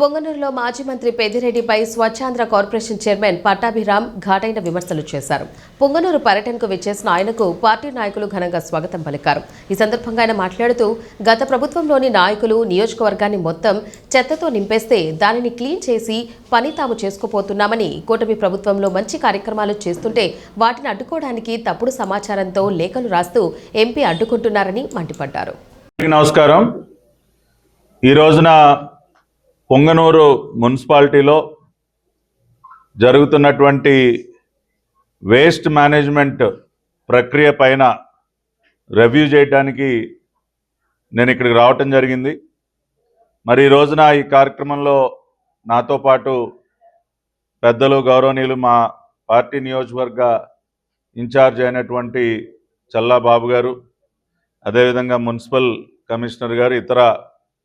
పొంగనూరులో మాజీ మంత్రి పెద్దిరెడ్డిపై స్వచ్ఛాంధ్ర కార్పొరేషన్ చైర్మన్ పట్టాభిరామ్ ఘాటైన విమర్శలు చేశారు. పొంగనూరు పర్యటనకు విచ్చేసిన ఆయనకు పార్టీ నాయకులు ఘనంగా స్వాగతం పలికారు. ఈ సందర్భంగా ఆయన మాట్లాడుతూ గత ప్రభుత్వంలోని నాయకులు నియోజకవర్గాన్ని మొత్తం చెత్తతో నింపేస్తే దానిని క్లీన్ చేసి పని తాము చేసుకుపోతున్నామని కూటమి ప్రభుత్వంలో మంచి కార్యక్రమాలు చేస్తుంటే వాటిని అడ్డుకోవడానికి తప్పుడు సమాచారంతో లేఖలు రాస్తూ ఎంపీ అడ్డుకుంటున్నారని మండిపడ్డారు. నమస్కారం. ఈ రోజున పొంగనూరు మున్సిపాలిటీలో జరుగుతున్నటువంటి వేస్ట్ మేనేజ్మెంట్ ప్రక్రియ పైన రివ్యూ చేయడానికి నేను ఇక్కడికి రావటం జరిగింది. మరి ఈ రోజున ఈ కార్యక్రమంలో నాతో పాటు పెద్దలు గౌరవనీయులు మా పార్టీ నియోజకవర్గ ఇన్ఛార్జ్ అయినటువంటి చల్లా బాబు గారు అదేవిధంగా మున్సిపల్ కమిషనర్ గారు ఇతర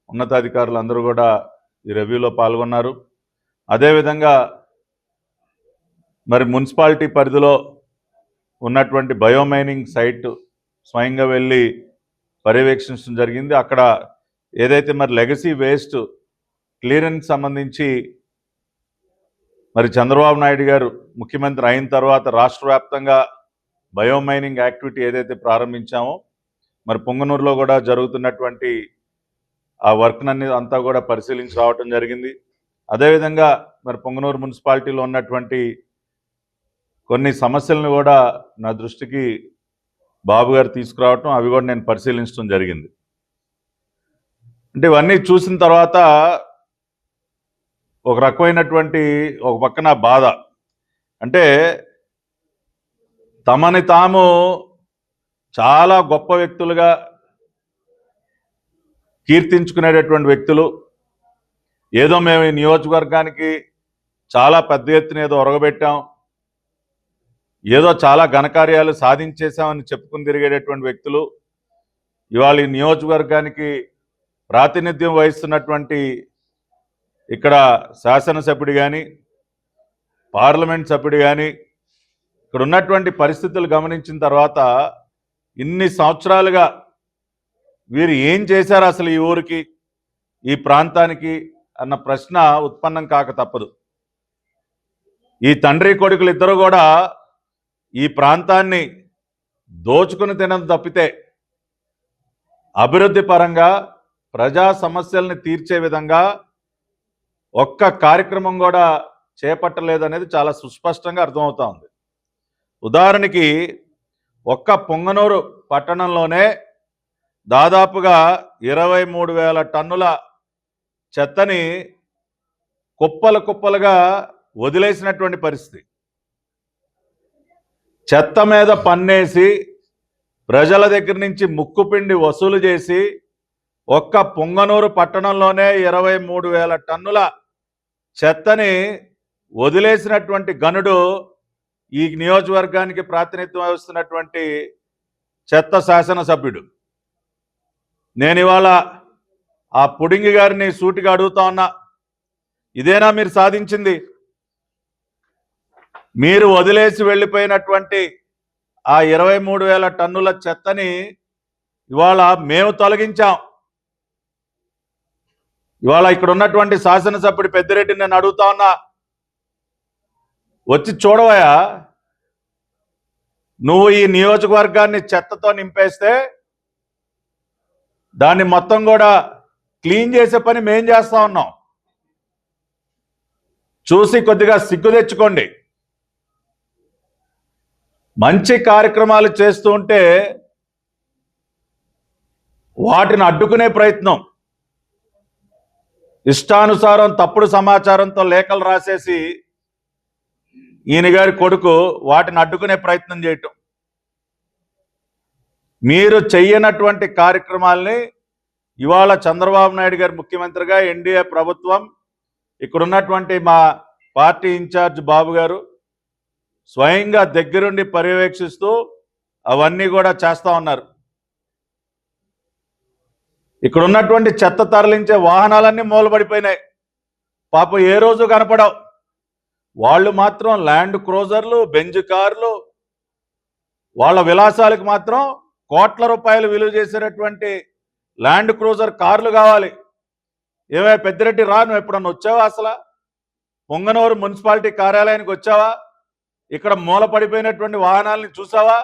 ఉన్నతాధికారులు అందరూ కూడా ఈ రివ్యూలో పాల్గొన్నారు. అదేవిధంగా మరి మున్సిపాలిటీ పరిధిలో ఉన్నటువంటి బయోమైనింగ్ సైట్ స్వయంగా వెళ్ళి పర్యవేక్షించడం జరిగింది. అక్కడ ఏదైతే మరి లెగసీ వేస్ట్ క్లియరెన్స్ సంబంధించి మరి చంద్రబాబు నాయుడు గారు ముఖ్యమంత్రి అయిన తర్వాత రాష్ట్ర వ్యాప్తంగా బయోమైనింగ్ యాక్టివిటీ ఏదైతే ప్రారంభించామో మరి పొంగనూరులో కూడా జరుగుతున్నటువంటి ఆ వర్క్ అన్ని అంతా కూడా పరిశీలించి రావటం జరిగింది. అదేవిధంగా మరి పొంగనూరు మున్సిపాలిటీలో ఉన్నటువంటి కొన్ని సమస్యలను కూడా నా దృష్టికి బాబు గారు తీసుకురావటం అవి కూడా నేను పరిశీలించడం జరిగింది. అంటే ఇవన్నీ చూసిన తర్వాత ఒక రకమైనటువంటి ఒక పక్కన బాధ. అంటే తమని తాము చాలా గొప్ప వ్యక్తులుగా కీర్తించుకునేటటువంటి వ్యక్తులు. ఏదో మేము ఈ నియోజకవర్గానికి చాలా పెద్ద ఎత్తున ఏదో ఒరగబెట్టాం. ఏదో చాలా ఘనకార్యాలు సాధించేశామని చెప్పుకుని తిరిగేటటువంటి వ్యక్తులు. ఇవాళ ఈ నియోజకవర్గానికి ప్రాతినిధ్యం వహిస్తున్నటువంటి ఇక్కడ శాసనసభ్యుడు కానీ పార్లమెంట్ సభ్యుడు కానీ ఇక్కడ ఉన్నటువంటి పరిస్థితులు గమనించిన తర్వాత ఇన్ని సంవత్సరాలుగా వీరు ఏం చేశారు అసలు ఈ ఊరికి ఈ ప్రాంతానికి అన్న ప్రశ్న ఉత్పన్నం కాక తప్పదు. ఈ తండ్రి కొడుకులు ఇద్దరు కూడా ఈ ప్రాంతాన్ని దోచుకుని తినడం తప్పితే అభివృద్ధి పరంగా ప్రజా సమస్యల్ని తీర్చే విధంగా ఒక్క కార్యక్రమం కూడా చేపట్టలేదనేది చాలా సుస్పష్టంగా అర్థమవుతా ఉంది. ఉదాహరణకి ఒక్క పొంగనూరు పట్టణంలోనే దాదాపుగా ఇరవై మూడు వేల టన్నుల చెత్తని కుప్పలు కుప్పలుగా వదిలేసినటువంటి పరిస్థితి. చెత్త మీద పన్నేసి ప్రజల దగ్గర నుంచి ముక్కుపిండి వసూలు చేసి ఒక్క పొంగనూరు పట్టణంలోనే ఇరవై మూడు వేల టన్నుల చెత్తని వదిలేసినటువంటి గనుడు ఈ నియోజకవర్గానికి ప్రాతినిధ్యం వహిస్తున్నటువంటి చెత్త శాసనసభ్యుడు. నేను ఇవాళ ఆ పుడింగి గారిని సూటిగా అడుగుతా ఉన్నా. ఇదేనా మీరు సాధించింది? మీరు వదిలేసి వెళ్ళిపోయినటువంటి ఆ ఇరవై మూడు వేల టన్నుల చెత్తని ఇవాళ మేము తొలగించాం. ఇవాళ ఇక్కడ ఉన్నటువంటి శాసనసభ్యుడు పెద్దిరెడ్డి నేను అడుగుతా ఉన్నా. వచ్చి చూడవయా నువ్వు ఈ నియోజకవర్గాన్ని చెత్తతో నింపేస్తే దాన్ని మొత్తం కూడా క్లీన్ చేసే పని మేం చేస్తా ఉన్నాం. చూసి కొద్దిగా సిగ్గు తెచ్చుకోండి. మంచి కార్యక్రమాలు చేస్తూ ఉంటే వాటిని అడ్డుకునే ప్రయత్నం. ఇష్టానుసారం తప్పుడు సమాచారంతో లేఖలు రాసేసి ఈయన గారి కొడుకు వాటిని అడ్డుకునే ప్రయత్నం చేయటం. మీరు చెయ్యనటువంటి కార్యక్రమాల్ని ఇవాళ చంద్రబాబు నాయుడు గారు ముఖ్యమంత్రిగా ఎన్డీఏ ప్రభుత్వం ఇక్కడున్నటువంటి మా పార్టీ ఇన్ఛార్జ్ బాబు గారు స్వయంగా దగ్గరుండి పర్యవేక్షిస్తూ అవన్నీ కూడా చేస్తా ఉన్నారు. ఇక్కడున్నటువంటి చెత్త తరలించే వాహనాలన్నీ మూలబడిపోయినాయి. పాపం ఏ రోజు కనపడవు. వాళ్ళు మాత్రం ల్యాండ్ క్రోజర్లు బెంజ్ కార్లు వాళ్ళ విలాసాలకు మాత్రం కోట్ల రూపాయలు విలువ చేసేటటువంటి ల్యాండ్ క్రూజర్ కార్లు కావాలి. ఏమయ్య పెద్దిరెడ్డి రా నువ్వు ఎప్పుడన్నా వచ్చావా అసలు? పొంగనూరు మున్సిపాలిటీ కార్యాలయానికి వచ్చావా? ఇక్కడ మూల పడిపోయినటువంటి వాహనాలని చూసావా?